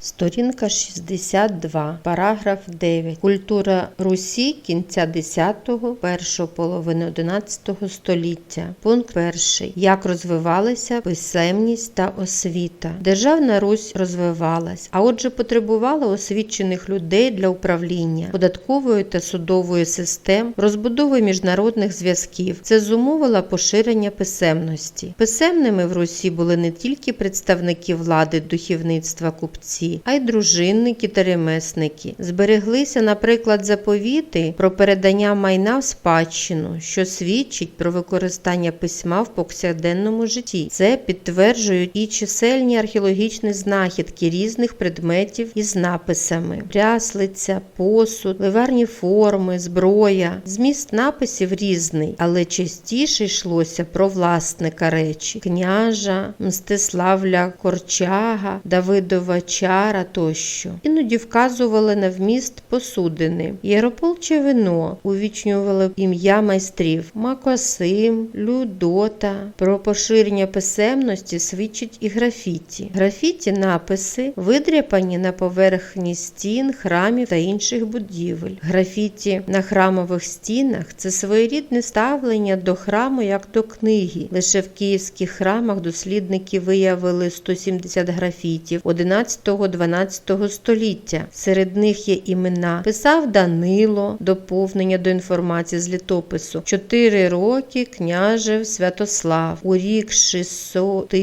Сторінка 62, параграф 9. Культура Русі кінця 10-го, першої половини 11 століття. Пункт 1. Як розвивалися писемність та освіта. Державна Русь розвивалась, а отже потребувала освічених людей для управління, податкової та судової систем, розбудови міжнародних зв'язків. Це зумовило поширення писемності. Писемними в Русі були не тільки представники влади, духовництва, купці, а й дружинники та ремесники. Збереглися, наприклад, заповіти про передання майна в спадщину, що свідчить про використання письма в повсякденному житті. Це підтверджують і чисельні археологічні знахідки різних предметів із написами: пряслиця, посуд, ливарні форми, зброя. Зміст написів різний, але частіше йшлося про власника речі княжа, Мстиславля Корчага, Давидова чара тощо. Іноді вказували на вміст посудини. Єропол чи вино увічнювали ім'я майстрів Макосим, Людота. Про поширення писемності свідчить і графіті. Графіті написи видряпані на поверхні стін, храмів та інших будівель. Графіті на храмових стінах це своєрідне ставлення до храму як до книги. Лише в київських храмах дослідники виявили 170 графітів 11-12 століття. Серед них є імена. Писав Данило, доповнення до інформації з літопису. Чотири роки княжев Святослав. У рік 600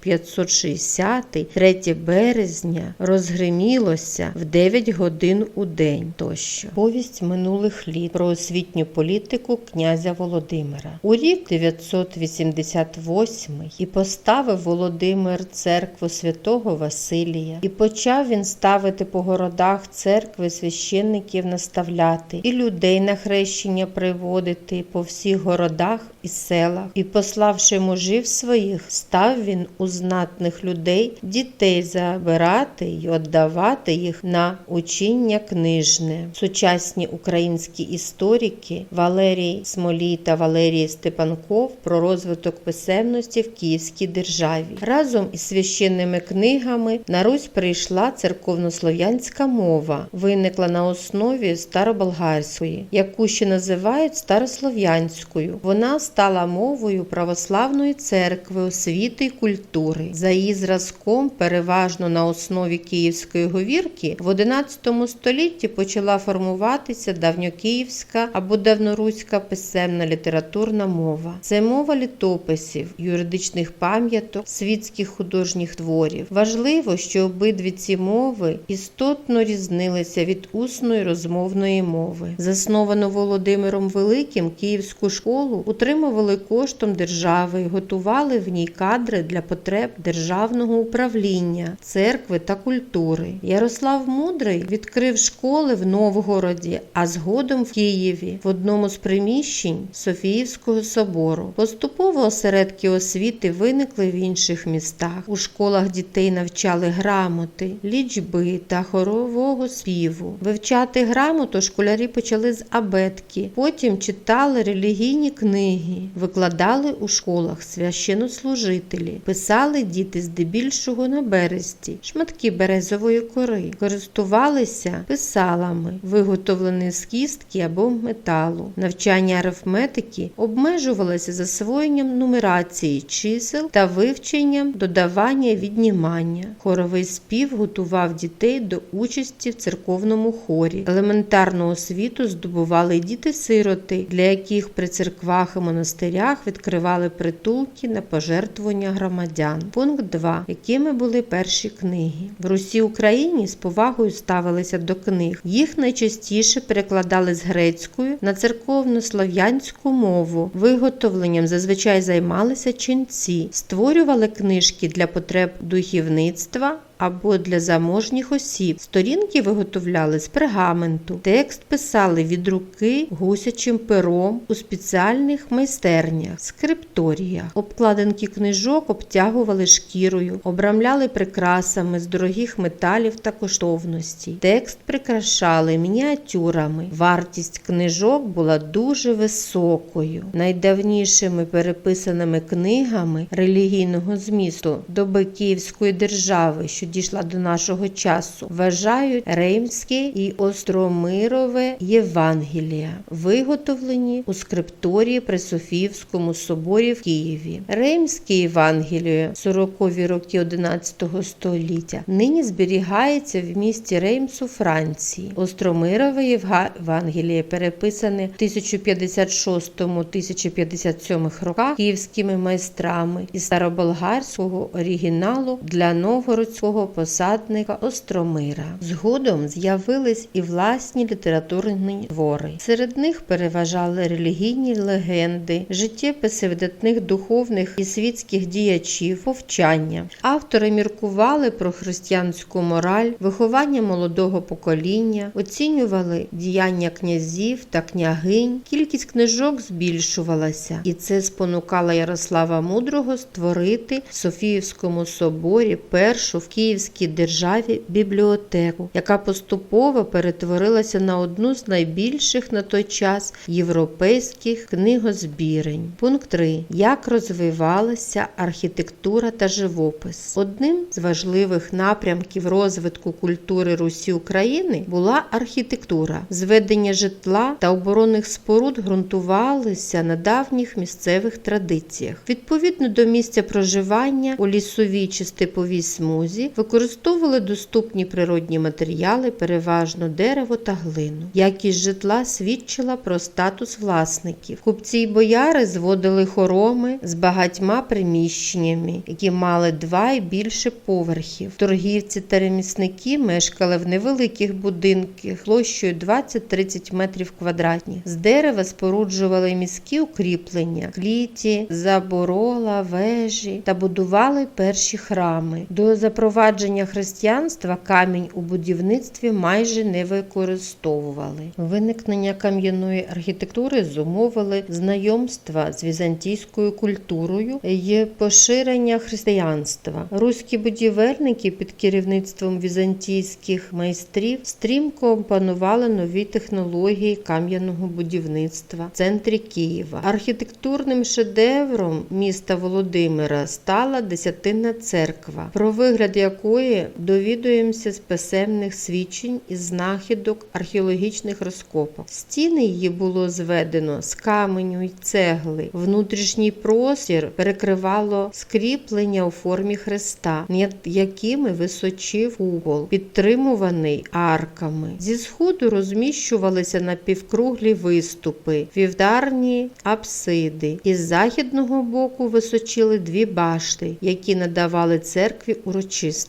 560, 3 березня, розгримілося в 9 годин у день тощо. Повість минулих літ про освітню політику князя Володимира. У рік 988 і поставив Володимир церкву святого Василія, і почав він ставити по городах церкви священників наставляти, і людей на хрещення приводити по всіх городах і селах, і пославши мужів своїх, став він у знатних людей дітей забирати й віддавати їх на учіння книжне. Сучасні українські історики Валерій Смолій та Валерій Степанков про розвиток писемності в Київській державі. Разом із священними книгами на Русь прийшла церковнослов'янська мова, виникла на основі староболгарської, яку ще називають старослов'янською. Вона стала мовою православної церкви, освіти й культури. За її зразком, переважно на основі київської говірки, в XI столітті почала формуватися давньокиївська або давноруська писемна літературна мова. Це мова літописів, юридичних пам'яток, світських художніх творів. Важливо, що обидві ці мови істотно різнилися від усної розмовної мови. Засновано Володимиром Великим Київську школу утримували коштом держави готували в ній кадри для потреб державного управління, церкви та культури. Ярослав Мудрий відкрив школи в Новгороді, а згодом в Києві в одному з приміщень Софіївського собору. Поступово осередки освіти виникли в інших містах. У школах дітей навчали грамоти, лічби та хорового співу. Вивчати грамоту школярі почали з абетки, потім читали релігійні книги, викладали у школах священнослужителі, писали діти здебільшого на бересті, шматки березової кори, користувалися писалами, виготовлені з кістки або металу. Навчання арифметики обмежувалося засвоєнням нумерації чисел та вивченням додавання віднімання. Хоровий спів готував дітей до участі в церковному хорі. Елементарну освіту здобували діти-сироти, для яких при церквах і монастирях відкривали притулки на пожертвування громадян. Пункт 2. Якими були перші книги? В Русі Україні з повагою ставилися до книг. Їх найчастіше перекладали з грецькою на церковно-слов'янську мову. Виготовленням зазвичай займалися ченці, створювали книжки для потреб духовництва. Або для заможніх осіб. Сторінки виготовляли з пергаменту. Текст писали від руки гусячим пером у спеціальних майстернях, скрипторіях. Обкладинки книжок обтягували шкірою, обрамляли прикрасами з дорогих металів та коштовностей. Текст прикрашали мініатюрами. Вартість книжок була дуже високою. Найдавнішими переписаними книгами релігійного змісту доби Київської держави, що що дійшла до нашого часу, вважають Реймське і Остромирове Євангелія, виготовлені у скрипторії при Софіївському соборі в Києві. Реймське Євангеліє 40-ві роки 11 століття нині зберігається в місті Реймс у Франції. Остромирове Євангеліє переписане в 1056-1057 роках київськими майстрами із староболгарського оригіналу для новгородського посадника Остромира. Згодом з'явились і власні літературні твори. Серед них переважали релігійні легенди, життєписи видатних духовних і світських діячів, повчання. Автори міркували про християнську мораль, виховання молодого покоління, оцінювали діяння князів та княгинь. Кількість книжок збільшувалася, і це спонукало Ярослава Мудрого створити в Софіївському соборі першу в Київській державі бібліотеку, яка поступово перетворилася на одну з найбільших на той час європейських книгозбірень. Пункт 3. Як розвивалася архітектура та живопис? Одним з важливих напрямків розвитку культури Русі України була архітектура. Зведення житла та оборонних споруд ґрунтувалися на давніх місцевих традиціях. Відповідно до місця проживання у лісовій чи степовій смузі використовували доступні природні матеріали, переважно дерево та глину. Якість житла свідчила про статус власників. Купці й бояри зводили хороми з багатьма приміщеннями, які мали два і більше поверхів. Торгівці та ремісники мешкали в невеликих будинках площею 20-30 метрів квадратних. З дерева споруджували міські укріплення, кліті, заборола, вежі та будували перші храми. До запровадження християнства камінь у будівництві майже не використовували. Виникнення кам'яної архітектури зумовили знайомства з візантійською культурою і поширення християнства. Руські будівельники під керівництвом візантійських майстрів стрімко опанували нові технології кам'яного будівництва в центрі Києва. Архітектурним шедевром міста Володимира стала Десятинна церква, про вигляд якої довідуємося з писемних свідчень і знахідок археологічних розкопок. Стіни її було зведено з каменю й цегли. Внутрішній простір перекривало скріплення у формі хреста, над якими височив купол, підтримуваний арками. Зі сходу розміщувалися напівкруглі виступи, вівдарні апсиди. Із західного боку височили дві башти, які надавали церкві урочистості.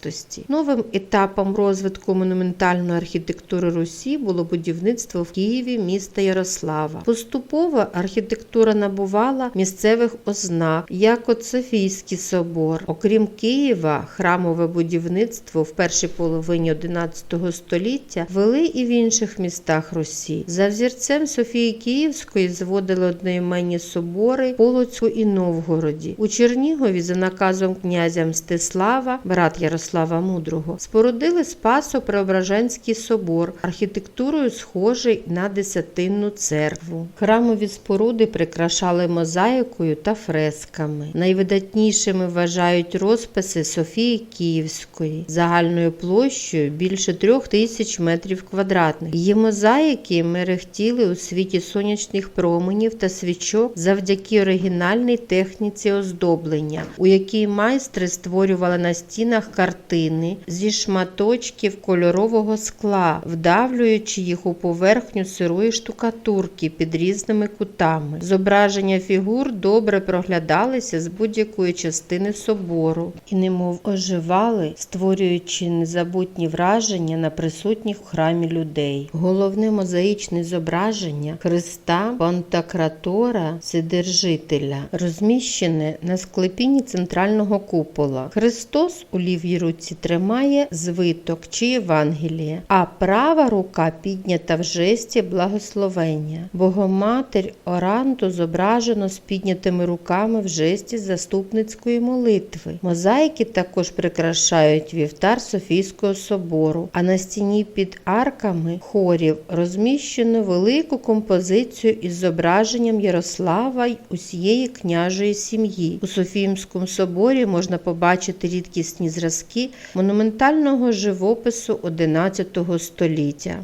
Новим етапом розвитку монументальної архітектури Русі було будівництво в Києві міста Ярослава. Поступово архітектура набувала місцевих ознак, як от Софійський собор. Окрім Києва, храмове будівництво в першій половині XI століття вели і в інших містах Русі. За взірцем Софії Київської зводили одноіменні собори Полоцьку і Новгороді. У Чернігові за наказом князя Мстислава, брат Ярослава Мудрого, спорудили Спасо-Преображенський собор, архітектурою схожий на десятинну церкву. Храмові споруди прикрашали мозаїкою та фресками. Найвидатнішими вважають розписи Софії Київської загальною площею більше трьох тисяч метрів квадратних. Її мозаїки мерехтіли у світі сонячних променів та свічок завдяки оригінальній техніці оздоблення, у якій майстри створювали на стінах картини зі шматочків кольорового скла, вдавлюючи їх у поверхню сирої штукатурки під різними кутами. Зображення фігур добре проглядалися з будь-якої частини собору і немов оживали, створюючи незабутні враження на присутніх в храмі людей. Головне мозаїчне зображення Христа Пантократора Вседержителя розміщене на склепінні центрального купола. Христос у лівій руці тримає звиток чи Євангеліє, а права рука піднята в жесті благословення. Богоматер Оранту зображено з піднятими руками в жесті заступницької молитви. Мозаїки також прикрашають вівтар Софійського собору, а на стіні під арками хорів розміщено велику композицію із зображенням Ярослава й усієї княжої сім'ї. У Софіїмському соборі можна побачити рідкісні зразки зразки монументального живопису XI століття.